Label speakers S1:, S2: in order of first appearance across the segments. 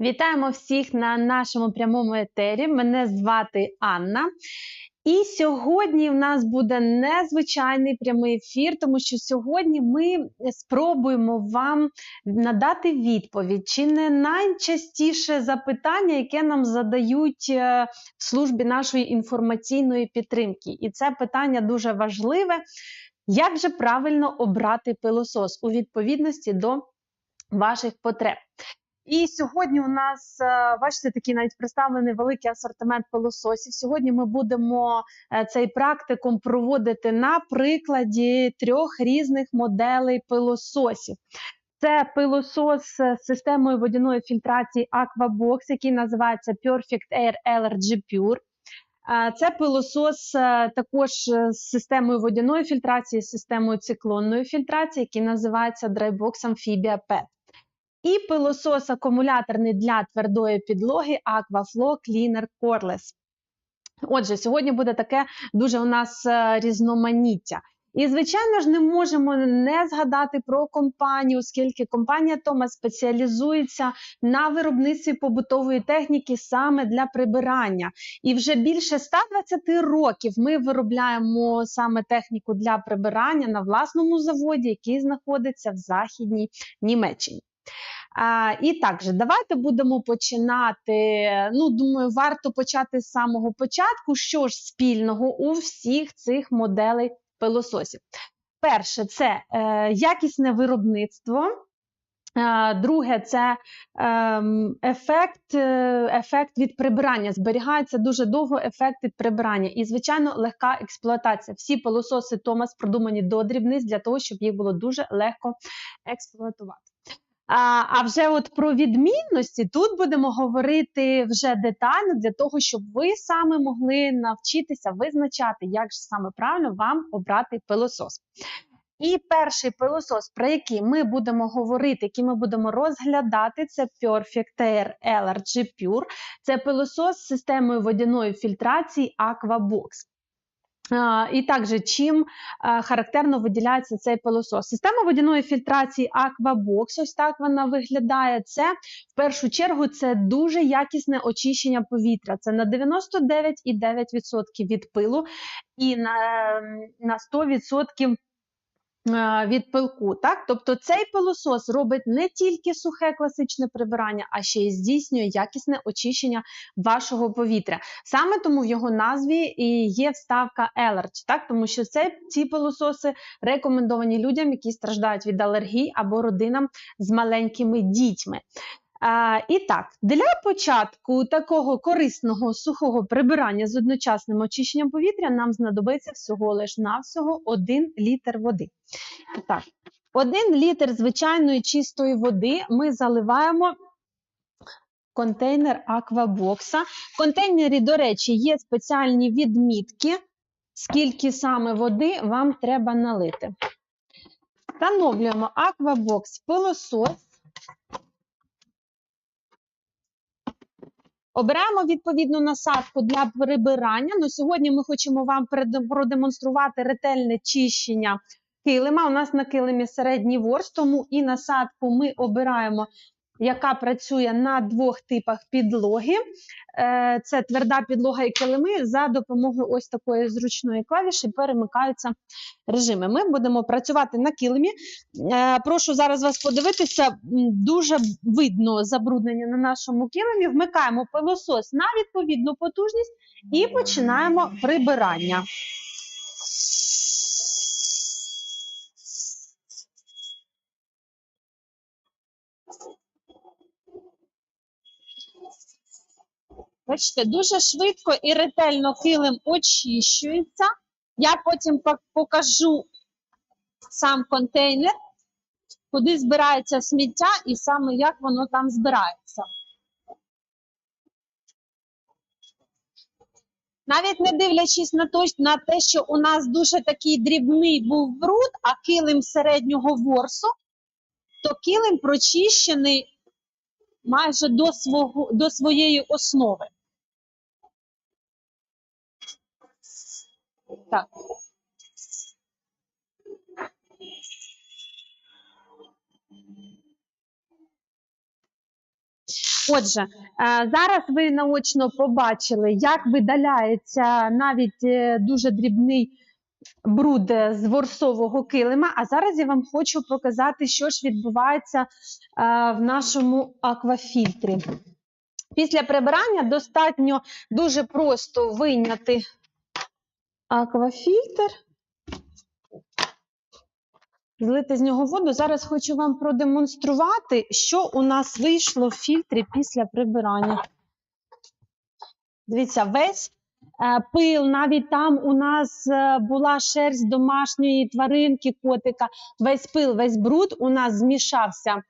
S1: Вітаємо всіх на нашому прямому етері. Мене звати Анна. І сьогодні в нас буде незвичайний прямий ефір, тому що сьогодні ми спробуємо вам надати відповідь, чи не найчастіше запитання, яке нам задають е, в службі нашої інформаційної підтримки. І це питання дуже важливе. Як же правильно обрати пилосос у відповідності до ваших потреб? І сьогодні у нас, е, бачите, такий навіть представлений великий асортимент пилососів. Сьогодні ми будемо е, цей практикум проводити на прикладі трьох різних моделей пилососів. Це пилосос з системою водяної фільтрації Aquabox, який називається Perfect Air Allergy Pure. Е, Це пилосос також з системою водяної фільтрації, з системою циклонної фільтрації, який називається Drybox Amphibia PET. І пилосос акумуляторний для твердої підлоги Aquaflow Cleaner Cordless. Отже, сьогодні буде таке дуже у нас е, різноманіття. І, звичайно ж, не можемо не згадати про компанію, оскільки компанія Тома спеціалізується на виробництві побутової техніки саме для прибирання. І вже більше 120 років ми виробляємо саме техніку для прибирання на власному заводі, який знаходиться в Західній Німеччині. А, І також давайте будемо починати. Ну, думаю, варто почати з самого початку. Що ж спільного у всіх цих моделей пилососів? Перше, це е, якісне виробництво. Е, Друге, це ем, ефект, е, ефект від прибирання. Зберігається дуже довго ефект від прибирання. І, звичайно, легка експлуатація. Всі пилососи Томас продумані до дрібниць для того, щоб їх було дуже легко експлуатувати. А вже от про відмінності тут будемо говорити вже детально для того, щоб ви саме могли навчитися визначати, як же саме правильно вам обрати пилосос. І перший пилосос, про який ми будемо говорити, який ми будемо розглядати, це Perfect Air Allergy Pure. Це пилосос з системою водяної фільтрації Aquabox. І також чим характерно виділяється цей пилосос. Система водяної фільтрації Aquabox, ось так вона виглядає. Це в першу чергу це дуже якісне очищення повітря. Це на 99,9% від пилу і на, на 100% від пилку. Так? Тобто цей пилосос робить не тільки сухе класичне прибирання, а ще й здійснює якісне очищення вашого повітря. Саме тому в його назві і є вставка Allergy, так? тому що це, ці пилососи рекомендовані людям, які страждають від алергії або родинам з маленькими дітьми. А, І так, для початку такого корисного сухого прибирання з одночасним очищенням повітря нам знадобиться всього лиш навсього 1 літр води. І так, 1 літр звичайної чистої води ми заливаємо. Контейнер аквабокса. В контейнері, до речі, є спеціальні відмітки, скільки саме води вам треба налити. Встановлюємо аквабокс пилосос. Обираємо відповідну насадку для прибирання. Ну, Сьогодні ми хочемо вам продемонструвати ретельне чищення килима. У нас на килимі середній ворс, тому і насадку ми обираємо яка працює на двох типах підлоги. Е, це тверда підлога і килими. За допомогою ось такої зручної клавіші перемикаються режими. Ми будемо працювати на килимі. Е, прошу зараз вас подивитися, дуже видно забруднення на нашому килимі. Вмикаємо пилосос на відповідну потужність і починаємо прибирання. Бачите, дуже швидко і ретельно килим очищується. Я потім покажу сам контейнер, куди збирається сміття і саме як воно там збирається. Навіть не дивлячись на те, на те, що у нас дуже такий дрібний був бруд, а килим середнього ворсу, то килим прочищений майже до, свого, до своєї основи. Так. Отже, е, зараз ви наочно побачили, як видаляється навіть е, дуже дрібний бруд е, з ворсового килима. А зараз я вам хочу показати, що ж відбувається в нашому аквафільтрі. Після прибирання достатньо дуже просто вийняти аквафільтр, злити з нього воду. Зараз хочу вам продемонструвати, що у нас вийшло в фільтрі після прибирання. Дивіться, весь е, пил, навіть там у нас е, була шерсть домашньої тваринки, котика. Весь пил, весь бруд у нас змішався е,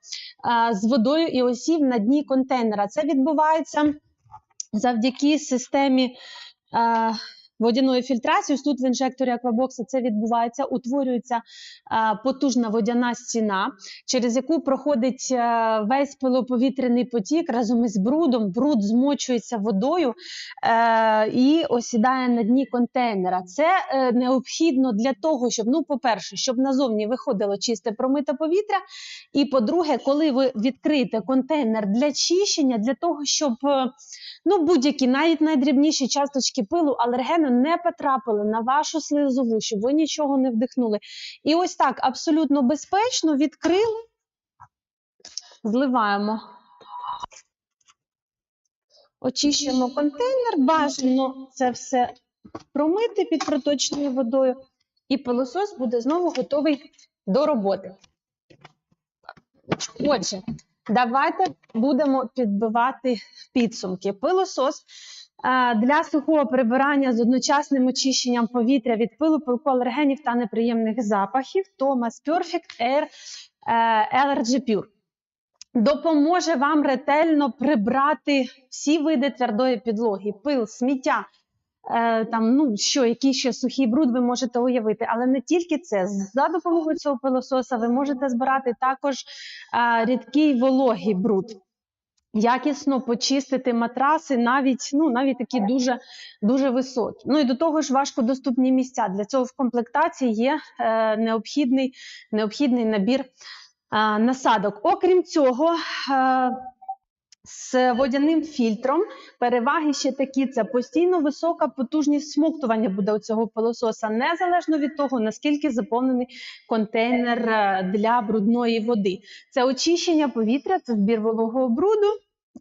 S1: з водою і осів на дні контейнера. Це відбувається завдяки системі. Водяної фільтрації, тут в інжекторі аквабокса це відбувається, утворюється е, потужна водяна стіна, через яку проходить е, весь пилоповітряний потік разом із брудом. Бруд змочується водою е, і осідає на дні контейнера. Це необхідно для того, щоб, ну, по-перше, щоб назовні виходило чисте промите повітря. І по-друге, коли ви відкриєте контейнер для чищення, для того, щоб ну, будь-які навіть найдрібніші часточки пилу, алергену не потрапили на вашу слизову, щоб ви нічого не вдихнули. І ось так абсолютно безпечно відкрили, зливаємо. Очищуємо контейнер, бажано це все промити під проточною водою, і пилосос буде знову готовий до роботи. Отже, давайте будемо підбивати підсумки. Пилосос для сухого прибирання з одночасним очищенням повітря від пилу, пилку, алергенів та неприємних запахів Thomas Perfect Air е, Allergy Pure. Допоможе вам ретельно прибрати всі види твердої підлоги, пил, сміття, е, там, ну, що, який ще сухий бруд ви можете уявити. Але не тільки це. За допомогою цього пилососа ви можете збирати також е, рідкий вологий бруд. Якісно почистити матраси, навіть ну навіть такі дуже дуже високі. Ну і до того ж важкодоступні місця. Для цього в комплектації є е, необхідний, необхідний набір е, насадок. Окрім цього, е, з водяним фільтром переваги ще такі: це постійно висока потужність смоктування буде у цього пилососа, незалежно від того, наскільки заповнений контейнер е, для брудної води. Це очищення повітря, це збір вологого бруду.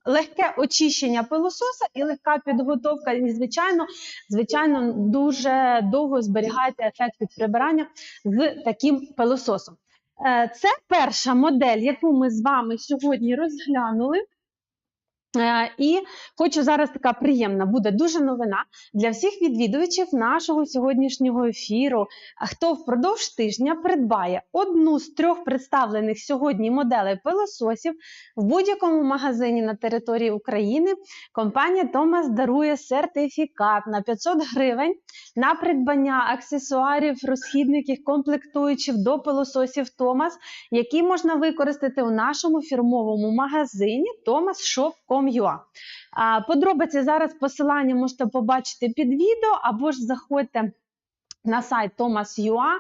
S1: Легке очищення пилососа і легка підготовка. І, звичайно, звичайно, дуже довго зберігаєте ефект від прибирання з таким пилососом. Е, Це перша модель, яку ми з вами сьогодні розглянули. Е, І хочу зараз така приємна буде дуже новина для всіх відвідувачів нашого сьогоднішнього ефіру. Хто впродовж тижня придбає одну з трьох представлених сьогодні моделей пилососів в будь-якому магазині на території України, компанія Томас дарує сертифікат на 500 гривень на придбання аксесуарів, розхідників, комплектуючих до пилососів Томас, які можна використати у нашому фірмовому магазині thomasshop.com.ua. А, Подробиці зараз посилання можете побачити під відео, або ж заходьте на сайт Thomas.ua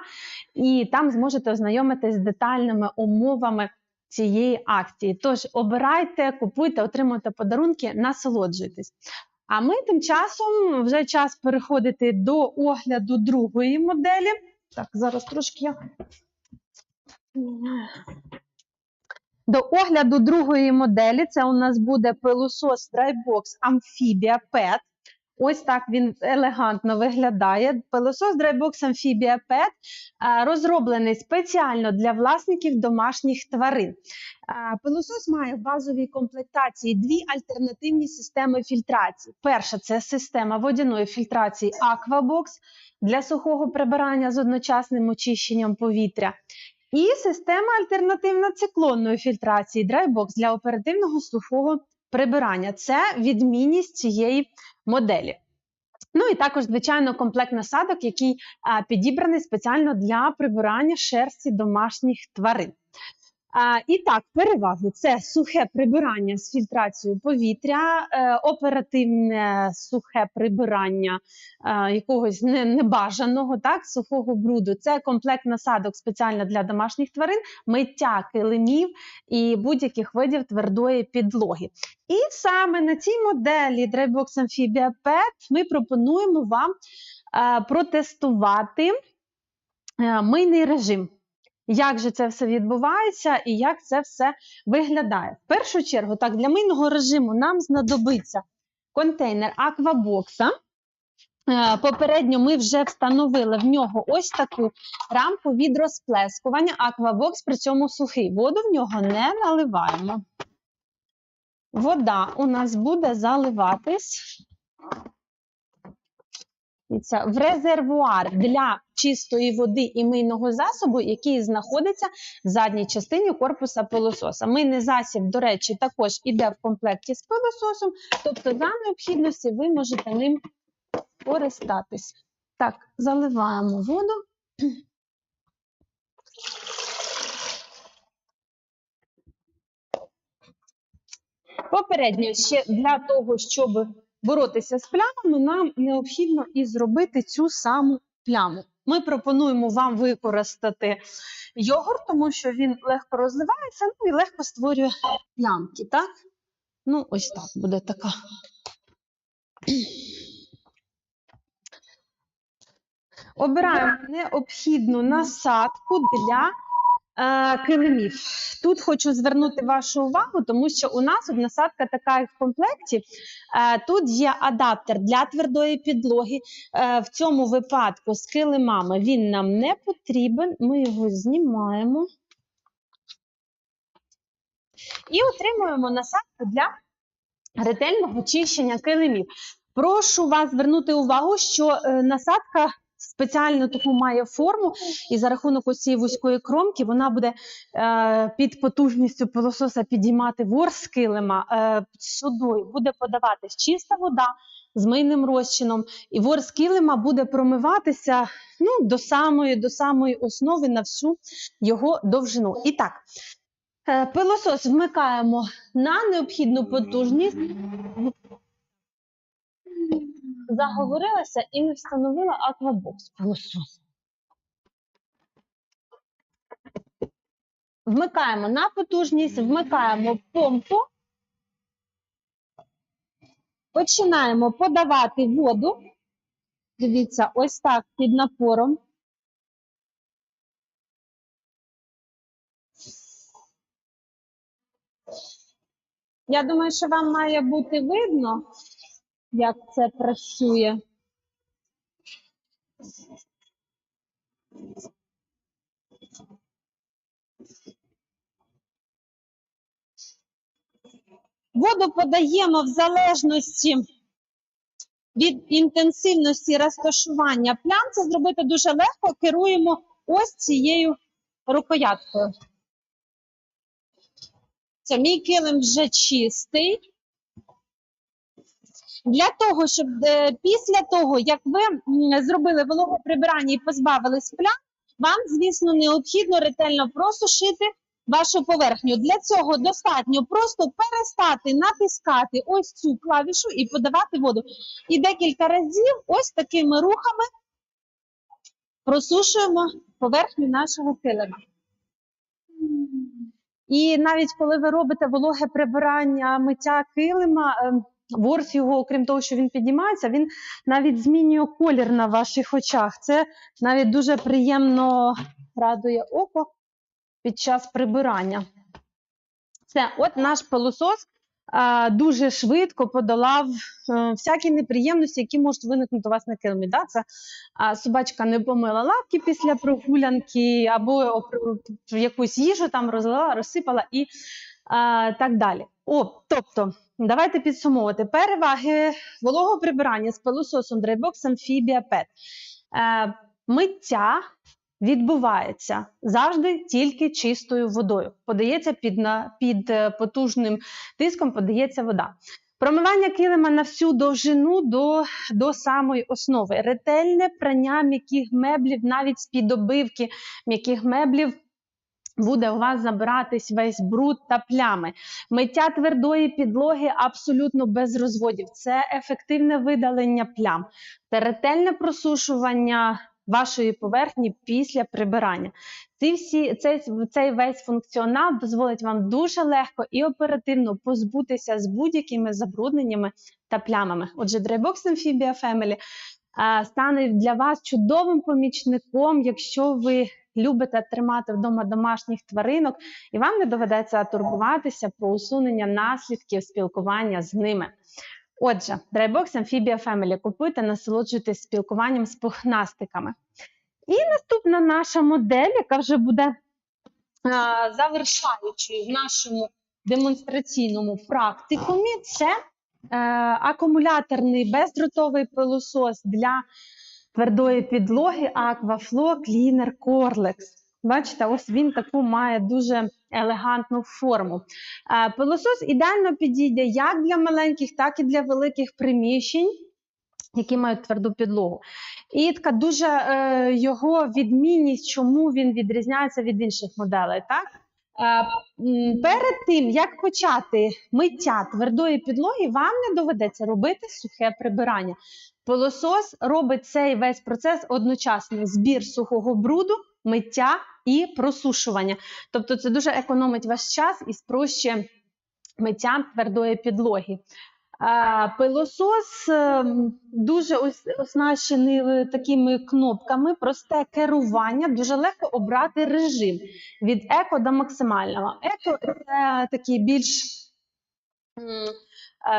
S1: і там зможете ознайомитись з детальними умовами цієї акції. Тож обирайте, купуйте, отримуйте подарунки, насолоджуйтесь. А ми тим часом вже час переходити до огляду другої моделі. Так, зараз трошки я. До огляду другої моделі це у нас буде пилосос Drybox Amphibia Pet. Ось так він елегантно виглядає. Пилосос Drybox Amphibia Pet розроблений спеціально для власників домашніх тварин. Пилосос має в базовій комплектації дві альтернативні системи фільтрації. Перша це система водяної фільтрації Aquabox для сухого прибирання з одночасним очищенням повітря. І система альтернативна циклонної фільтрації Drybox для оперативного сухого прибирання. Це відмінність цієї моделі. Ну і також, звичайно, комплект насадок, який підібраний спеціально для прибирання шерсті домашніх тварин. І так, переваги це сухе прибирання з фільтрацією повітря, е, оперативне сухе прибирання е, якогось не, небажаного, так, сухого бруду. Це комплект насадок спеціально для домашніх тварин, миття килимів і будь-яких видів твердої підлоги. І саме на цій моделі Drybox Amphibia Pet ми пропонуємо вам е, протестувати мийний режим. Як же це все відбувається і як це все виглядає? В першу чергу, так, для мийного режиму нам знадобиться контейнер аквабокса. Е, Попередньо ми вже встановили в нього ось таку рамку від розплескування. Аквабокс при цьому сухий. Воду в нього не наливаємо. Вода у нас буде заливатись в резервуар для чистої води і мийного засобу, який знаходиться в задній частині корпуса пилососа. Мийний засіб, до речі, також іде в комплекті з пилососом, тобто за необхідності ви можете ним користатись. Так, заливаємо воду. Попередньо ще для того, щоб боротися з плямами, нам необхідно і зробити цю саму пляму. Ми пропонуємо вам використати йогурт, тому що він легко розливається, ну і легко створює плямки, так? Ну, ось так буде така. Обираємо необхідну насадку для килимів. Тут хочу звернути вашу увагу, тому що у нас насадка така в комплекті. Е, тут є адаптер для твердої підлоги. Е, в цьому випадку з килимами він нам не потрібен. Ми його знімаємо і отримуємо насадку для ретельного чищення килимів. Прошу вас звернути увагу, що е, насадка спеціально таку має форму, і за рахунок цієї вузької кромки вона буде е, під потужністю пилососа підіймати ворс з килима е, сюди, буде подаватись чиста вода з мийним розчином, і ворс килима буде промиватися ну, до самої, до самої основи на всю його довжину. І так, е, пилосос вмикаємо на необхідну потужність. Заговорилася і не встановила аквабокс пилосос. Вмикаємо на потужність, вмикаємо помпу. Починаємо подавати воду. Дивіться, ось так під напором. Я думаю, що вам має бути видно, як це працює. Воду подаємо в залежності від інтенсивності розташування плям. Це зробити дуже легко. Керуємо ось цією рукояткою. Це мій килим вже чистий. Для того, щоб е, після того, як ви зробили вологоприбирання і позбавились плям, вам, звісно, необхідно ретельно просушити вашу поверхню. Для цього достатньо просто перестати натискати ось цю клавішу і подавати воду. І декілька разів ось такими рухами просушуємо поверхню нашого килима. І навіть коли ви робите вологе прибирання миття килима, ем, ворс його, окрім того, що він піднімається, він навіть змінює колір на ваших очах. Це навіть дуже приємно радує око під час прибирання. Це от наш пилосос а, дуже швидко подолав е, всякі неприємності, які можуть виникнути у вас на килимі. Да? Це а, собачка не помила лапки після прогулянки, або якусь їжу там розлила, розсипала і а, так далі. О, тобто, давайте підсумовувати. Переваги вологого прибирання з пилососом Drybox Amphibia Pet. Е, миття відбувається завжди тільки чистою водою. Подається під, на, під е, потужним тиском, подається вода. Промивання килима на всю довжину до, до самої основи. Ретельне прання м'яких меблів, навіть з-під обивки м'яких меблів буде у вас забиратись весь бруд та плями. Миття твердої підлоги абсолютно без розводів. Це ефективне видалення плям та ретельне просушування вашої поверхні після прибирання. Ці всі, цей, цей весь функціонал дозволить вам дуже легко і оперативно позбутися з будь-якими забрудненнями та плямами. Отже, Drybox Amphibia Family стане для вас чудовим помічником, якщо ви любите тримати вдома домашніх тваринок, і вам не доведеться турбуватися про усунення наслідків спілкування з ними. Отже, Drybox Amphibia Family. Купуйте, насолоджуйтесь спілкуванням з пухнастиками. І наступна наша модель, яка вже буде а, завершаючою в нашому демонстраційному практикумі, це е, акумуляторний бездротовий пилосос для твердої підлоги Aquaflow Cleaner Corlex. Бачите, ось він таку має дуже елегантну форму. Е, Пилосос ідеально підійде як для маленьких, так і для великих приміщень, які мають тверду підлогу. І така дуже е, його відмінність, чому він відрізняється від інших моделей. Так? Е, Перед тим, як почати миття твердої підлоги, вам не доведеться робити сухе прибирання. Пилосос робить цей весь процес одночасно: збір сухого бруду, миття і просушування. Тобто, це дуже економить ваш час і спрощує миття твердої підлоги. Е, Пилосос ем, дуже оснащений е, такими кнопками, просте керування, дуже легко обрати режим від еко до максимального. Еко це такий більш е,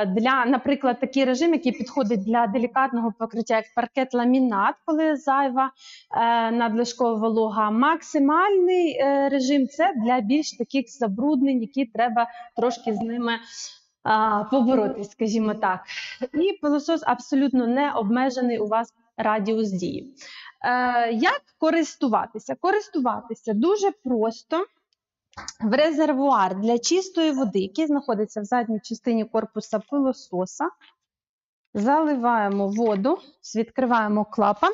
S1: для, наприклад, такий режим, який підходить для делікатного покриття, як паркет ламінат, коли зайва е, надлишкова волога. Максимальний е, режим це для більш таких забруднень, які треба трошки з ними поборотись, скажімо так. І пилосос абсолютно не обмежений у вас радіус дії. Е, як користуватися? Користуватися дуже просто. В резервуар для чистої води, який знаходиться в задній частині корпуса пилососа, заливаємо воду, відкриваємо клапан.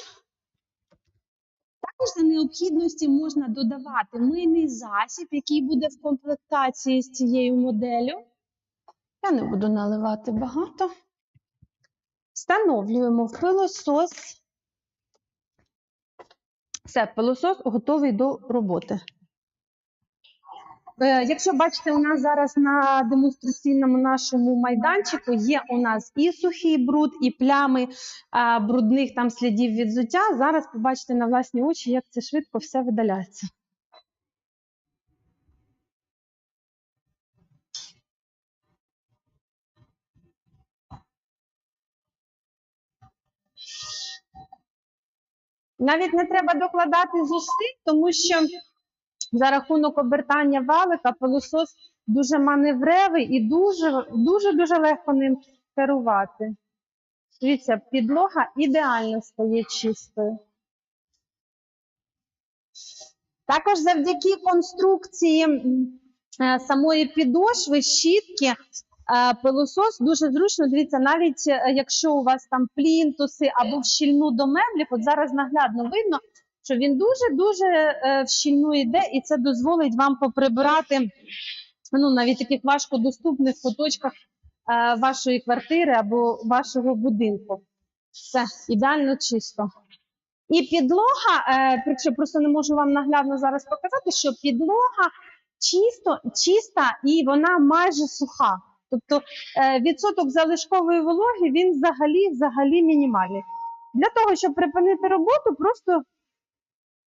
S1: Також за необхідності можна додавати мийний засіб, який буде в комплектації з цією моделлю. Я не буду наливати багато. Встановлюємо в пилосос. Все, пилосос готовий до роботи. Е, Якщо бачите, у нас зараз на демонстраційному нашому майданчику є у нас і сухий бруд, і плями брудних там слідів від взуття. Зараз побачите на власні очі, як це швидко все видаляється. Навіть не треба докладати зусиль, тому що за рахунок обертання валика пилосос дуже маневревий і дуже дуже дуже легко ним керувати. Дивіться, підлога ідеально стає чистою. Також завдяки конструкції е, самої підошви, щітки, е, пилосос дуже зручно. Дивіться, навіть е, якщо у вас там плінтуси або в щільну до меблів, от зараз наглядно видно, що він дуже-дуже е, в щільну йде, і це дозволить вам поприбирати ну, навіть таких важкодоступних куточках е, вашої квартири або вашого будинку. Все ідеально чисто. І підлога, е, якщо просто не можу вам наглядно зараз показати, що підлога чисто, чиста і вона майже суха. Тобто е, відсоток залишкової вологи він взагалі, взагалі мінімальний. Для того, щоб припинити роботу, просто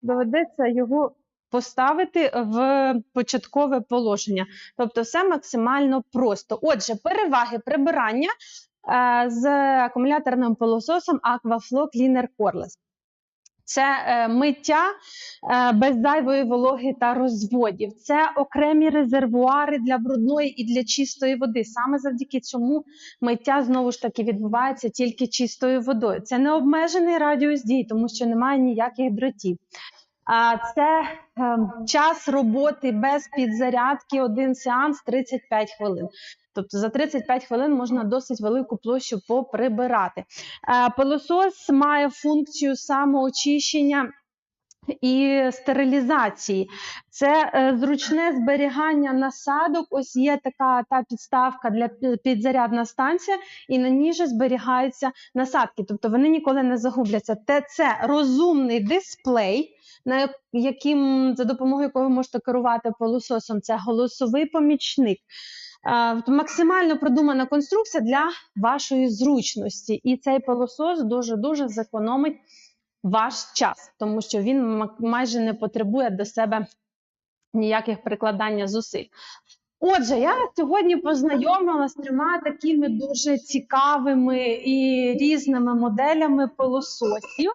S1: доведеться його поставити в початкове положення. Тобто все максимально просто. Отже, переваги прибирання е, з акумуляторним пилососом Aquaflow Cleaner Coreless. Це е, миття е, без зайвої вологи та розводів. Це окремі резервуари для брудної і для чистої води. Саме завдяки цьому миття знову ж таки відбувається тільки чистою водою. Це не обмежений радіус дій, тому що немає ніяких дротів. А це е, час роботи без підзарядки, один сеанс 35 хвилин. Тобто за 35 хвилин можна досить велику площу поприбирати. Е, Пилосос має функцію самоочищення і стерилізації. Це е, зручне зберігання насадок. Ось є така та підставка для підзарядна станція, і на ній зберігаються насадки. Тобто вони ніколи не загубляться. Те це розумний дисплей, на яким за допомогою якого ви можете керувати пилососом. Це голосовий помічник. Е, Максимально продумана конструкція для вашої зручності. І цей пилосос дуже дуже зекономить ваш час, тому що він майже не потребує до себе ніяких прикладання зусиль. Отже, я сьогодні познайомилася з трьома такими дуже цікавими і різними моделями пилососів.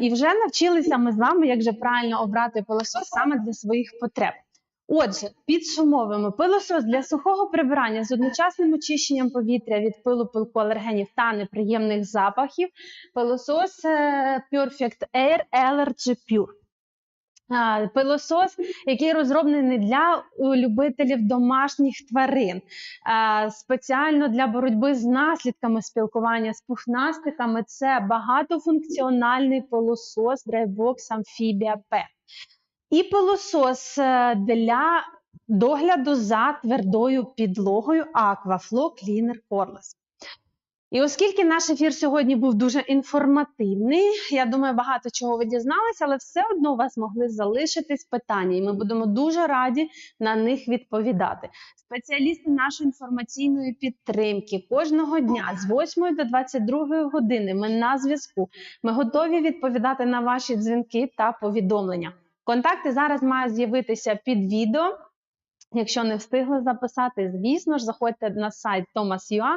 S1: І вже навчилися ми з вами, як же правильно обрати пилосос саме для своїх потреб. Отже, підсумовуємо пилосос для сухого прибирання з одночасним очищенням повітря від пилу, пилку, алергенів та неприємних запахів. Пилосос е, Perfect Air Allergy Pure. Пилосос, який розроблений для любителів домашніх тварин, спеціально для боротьби з наслідками спілкування з пухнастиками. Це багатофункціональний пилосос Drybox Amphibia P. І пилосос е, для догляду за твердою підлогою Aquaflow Cleaner Coreless. І оскільки наш ефір сьогодні був дуже інформативний, я думаю, багато чого ви дізналися, але все одно у вас могли залишитись питання, і ми будемо дуже раді на них відповідати. Спеціалісти нашої інформаційної підтримки кожного дня з 8 до 22 години ми на зв'язку. Ми готові відповідати на ваші дзвінки та повідомлення. Контакти зараз мають з'явитися під відео. Якщо не встигли записати, звісно ж, заходьте на сайт Thomas.ua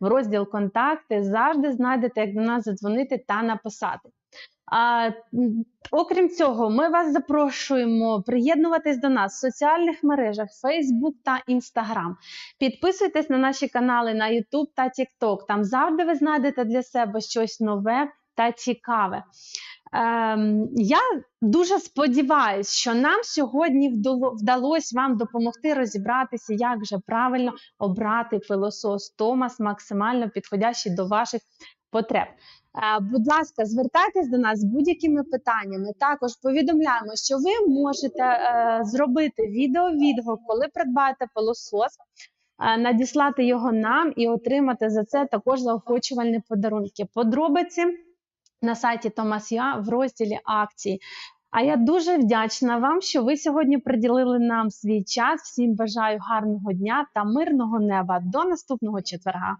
S1: в розділ Контакти. Завжди знайдете, як до нас задзвонити та написати. А, окрім цього, ми вас запрошуємо приєднуватись до нас в соціальних мережах Facebook та Instagram. Підписуйтесь на наші канали на YouTube та TikTok. Там завжди ви знайдете для себе щось нове та цікаве. Ем, я дуже сподіваюся, що нам сьогодні вдалося вам допомогти розібратися, як же правильно обрати пилосос Томас, максимально підходящий до ваших потреб. Е, Будь ласка, звертайтесь до нас з будь-якими питаннями. Також повідомляємо, що ви можете е, зробити відеовідгук, коли придбаєте пилосос, е, надіслати його нам і отримати за це також заохочувальні подарунки. Подробиці на сайті Томас.ua в розділі акції. А я дуже вдячна вам, що ви сьогодні приділили нам свій час. Всім бажаю гарного дня та мирного неба. До наступного четверга.